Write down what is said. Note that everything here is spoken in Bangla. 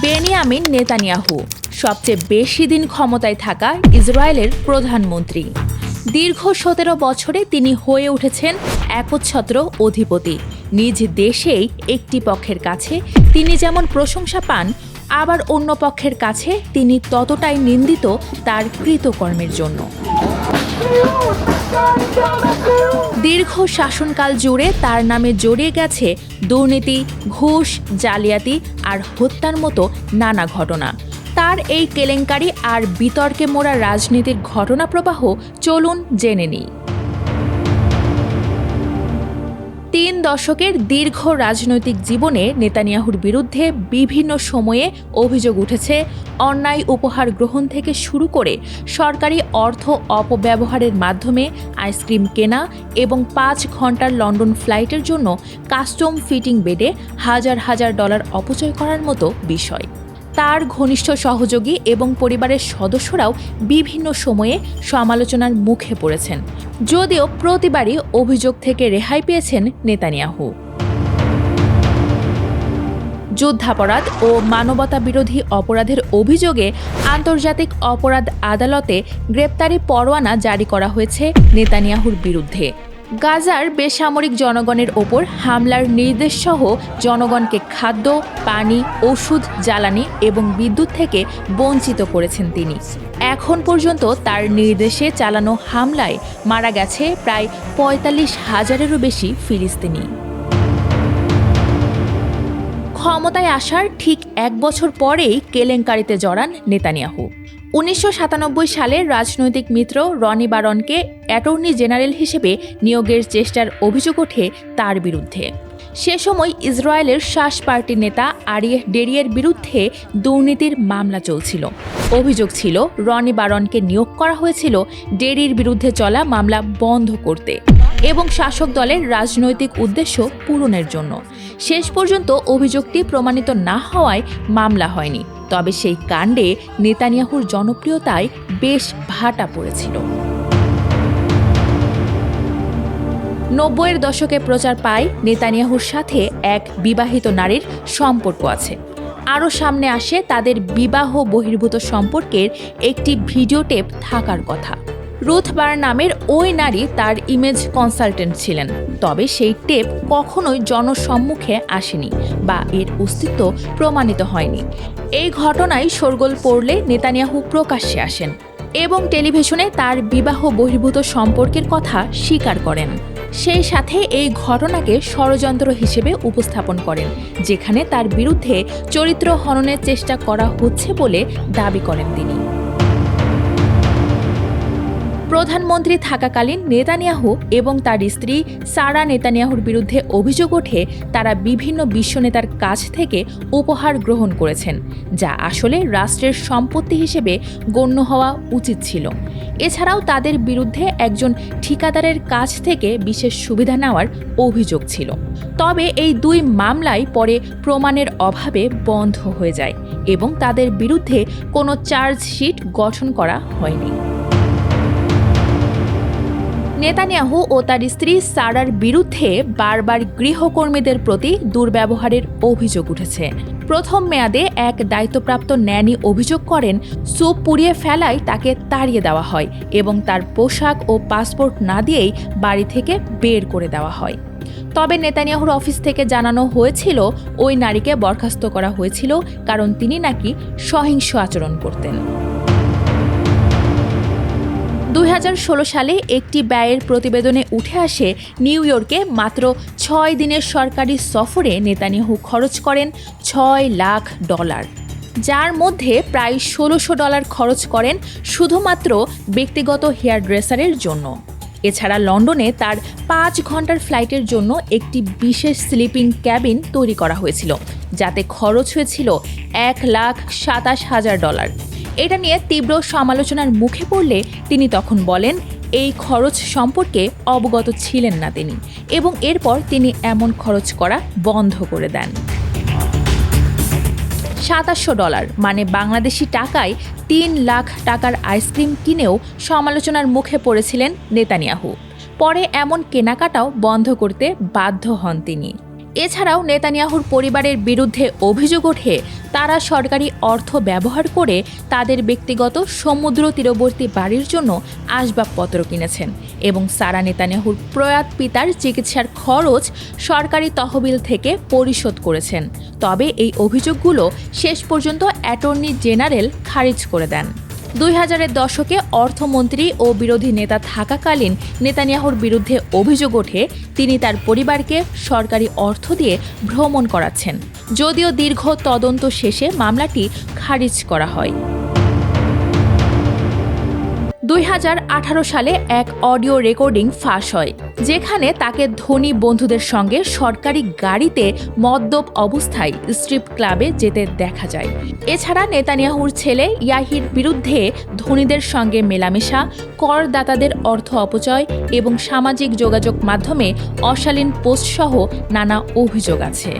বেনিয়ামিন নেতানিয়াহু, সবচেয়ে বেশি দিন ক্ষমতায় থাকা ইসরায়েলের প্রধানমন্ত্রী। দীর্ঘ সতেরো বছরে তিনি হয়ে উঠেছেন একচ্ছত্র অধিপতি। নিজ দেশেই একটি পক্ষের কাছে তিনি যেমন প্রশংসা পান, আবার অন্য পক্ষের কাছে তিনি ততটাই নিন্দিত তার কৃতকর্মের জন্য। দীর্ঘ শাসনকাল জুড়ে তার নামে জড়িয়ে গেছে দুর্নীতি, ঘুষ, জালিয়াতি আর হত্যার মতো নানা ঘটনা। তার এই কেলেঙ্কারি আর বিতর্কে মোড়া রাজনীতির ঘটনা প্রবাহ চলুন জেনে নিই। তিন দশকের দীর্ঘ রাজনৈতিক জীবনে নেতানিয়াহুর বিরুদ্ধে বিভিন্ন সময়ে অভিযোগ উঠেছে অন্যায় উপহার গ্রহণ থেকে শুরু করে সরকারি অর্থ অপব্যবহারের মাধ্যমে আইসক্রিম কেনা এবং পাঁচ ঘণ্টার লন্ডন ফ্লাইটের জন্য কাস্টম ফিটিং বেডে হাজার হাজার ডলার অপচয় করার মতো বিষয়। তার ঘনিষ্ঠ সহযোগী এবং পরিবারের সদস্যরাও বিভিন্ন সময়ে সমালোচনার মুখে পড়েছেন। যদিও প্রতিবারই অভিযোগ থেকে রেহাই পেয়েছেন নেতানিয়াহু। যুদ্ধাপরাধ ও মানবতা বিরোধী অপরাধের অভিযোগে আন্তর্জাতিক অপরাধ আদালতে গ্রেপ্তারি পরোয়ানা জারি করা হয়েছে নেতানিয়াহুর বিরুদ্ধে। গাজার বেসামরিক জনগণের ওপর হামলার নির্দেশ সহ জনগণকে খাদ্য, পানি, ওষুধ, জ্বালানি এবং বিদ্যুৎ থেকে বঞ্চিত করেছেন তিনি। এখন পর্যন্ত তার নির্দেশে চালানো হামলায় মারা গেছে প্রায় পঁয়তাল্লিশ হাজারেরও বেশি ফিলিস্তিনি। ক্ষমতায় আসার ঠিক এক বছর পরেই কেলেঙ্কারিতে জড়ান নেতানিয়াহু। উনিশশো সাতানব্বই সালে রাজনৈতিক মিত্র রনি বারনকে অ্যাটর্নি জেনারেল হিসেবে নিয়োগের চেষ্টার অভিযোগ ওঠে তার বিরুদ্ধে। সে সময় ইসরায়েলের শাস পার্টির নেতা আরিয়ে ডেরিয়ের বিরুদ্ধে দুর্নীতির মামলা চলছিল। অভিযোগ ছিল, রনি বারনকে নিয়োগ করা হয়েছিল ডেরির বিরুদ্ধে চলা মামলা বন্ধ করতে। এবং শাসক দলের রাজনৈতিক উদ্দেশ্য পূরণের জন্য। শেষ পর্যন্ত অভিযোগটি প্রমাণিত না হওয়ায় মামলা হয়নি। তবে সেই কাণ্ডে নেতানিয়াহুর জনপ্রিয়তায় বেশ ভাটা পড়েছিল। নব্বইয়ের দশকে প্রচার পায় নেতানিয়াহুর সাথে এক বিবাহিত নারীর সম্পর্ক আছে। আরও সামনে আসে তাদের বিবাহ বহির্ভূত সম্পর্কের একটি ভিডিও টেপ থাকার কথা। রুথ বার নামের ওই নারী তার ইমেজ কনসালটেন্ট ছিলেন। তবে সেই টেপ কখনোই জনসম্মুখে আসেনি বা এর অস্তিত্ব প্রমাণিত হয়নি। এই ঘটনায় শোরগোল পড়লে নেতানিয়াহু প্রকাশ্যে আসেন এবং টেলিভিশনে তার বিবাহ বহির্ভূত সম্পর্কের কথা স্বীকার করেন। সেই সাথে এই ঘটনাকে ষড়যন্ত্র হিসেবে উপস্থাপন করেন, যেখানে তার বিরুদ্ধে চরিত্র হননের চেষ্টা করা হচ্ছে বলে দাবি করেন তিনি। প্রধানমন্ত্রী থাকাকালীন নেতানিয়াহু এবং তার স্ত্রী সারা নেতানিয়াহুর বিরুদ্ধে অভিযোগ ওঠে তারা বিভিন্ন বিশ্বনেতার কাছ থেকে উপহার গ্রহণ করেছেন, যা আসলে রাষ্ট্রের সম্পত্তি হিসেবে গণ্য হওয়া উচিত ছিল। এছাড়াও তাদের বিরুদ্ধে একজন ঠিকাদারের কাছ থেকে বিশেষ সুবিধা নেওয়ার অভিযোগ ছিল। তবে এই দুই মামলায় পরে প্রমাণের অভাবে বন্ধ হয়ে যায় এবং তাদের বিরুদ্ধে কোনো চার্জশিট গঠন করা হয়নি। নেতানিয়াহু ও তার স্ত্রী সারার বিরুদ্ধে বারবার গৃহকর্মীদের প্রতি দুর্ব্যবহারের অভিযোগ উঠেছে। প্রথম মেয়াদে এক দায়িত্বপ্রাপ্ত ন্যানি অভিযোগ করেন, সুপ পুড়িয়ে ফেলায় তাকে তাড়িয়ে দেওয়া হয় এবং তার পোশাক ও পাসপোর্ট না দিয়েই বাড়ি থেকে বের করে দেওয়া হয়। তবে নেতানিয়াহুর অফিস থেকে জানানো হয়েছিল, ওই নারীকে বরখাস্ত করা হয়েছিল কারণ তিনি নাকি সহিংস আচরণ করতেন। দুই হাজার ষোলো সালে একটি ব্যয়ের প্রতিবেদনে উঠে আসে, নিউ ইয়র্কে মাত্র ছয় দিনের সরকারি সফরে নেতানিয়াহু খরচ করেন ছয় লাখ ডলার। যার মধ্যে প্রায় ষোলোশো ডলার খরচ করেন শুধুমাত্র ব্যক্তিগত হেয়ার ড্রেসারের জন্য। এছাড়া লন্ডনে তার পাঁচ ঘণ্টার ফ্লাইটের জন্য একটি বিশেষ স্লিপিং ক্যাবিন তৈরি করা হয়েছিল, যাতে খরচ হয়েছিল এক লাখ সাতাশ হাজার ডলার। এটা নিয়ে তীব্র সমালোচনার মুখে পড়লে তিনি তখন বলেন, এই খরচ সম্পর্কে অবগত ছিলেন না তিনি এবং এরপর তিনি এমন খরচ করা বন্ধ করে দেন। সাতাশশো ডলার মানে বাংলাদেশি টাকায় তিন লাখ টাকার আইসক্রিম কিনেও সমালোচনার মুখে পড়েছিলেন নেতানিয়াহু। পরে এমন কেনাকাটাও বন্ধ করতে বাধ্য হন তিনি। এছাড়াও নেতানিয়াহুর পরিবারের বিরুদ্ধে অভিযোগ ওঠে, তারা সরকারি অর্থ ব্যবহার করে তাদের ব্যক্তিগত সমুদ্র তীরবর্তী বাড়ির জন্য আসবাবপত্র কিনেছেন এবং সারা নেতানিয়াহুর প্রয়াত পিতার চিকিৎসার খরচ সরকারি তহবিল থেকে পরিশোধ করেছেন। তবে এই অভিযোগগুলো শেষ পর্যন্ত অ্যাটর্নি জেনারেল খারিজ করে দেন। দুই হাজারের দশকে অর্থমন্ত্রী ও বিরোধী নেতা থাকাকালীন নেতানিয়াহুর বিরুদ্ধে অভিযোগ ওঠে তিনি তার পরিবারকে সরকারি অর্থ দিয়ে ভ্রমণ করাচ্ছেন। যদিও দীর্ঘ তদন্ত শেষে মামলাটি খারিজ করা হয়। দুই হাজার আঠারো সালে এক অডিও রেকর্ডিং ফাঁস হয়, যেখানে তাকে ধনী বন্ধুদের সঙ্গে সরকারি গাড়িতে মদ্যপ অবস্থায় স্ট্রিপ ক্লাবে যেতে দেখা যায়। এছাড়া নেতানিয়াহুর ছেলে ইয়াহির বিরুদ্ধে ধনীদের সঙ্গে মেলামেশা, করদাতাদের অর্থ অপচয় এবং সামাজিক যোগাযোগ মাধ্যমে অশালীন পোস্টসহ নানা অভিযোগ আছে।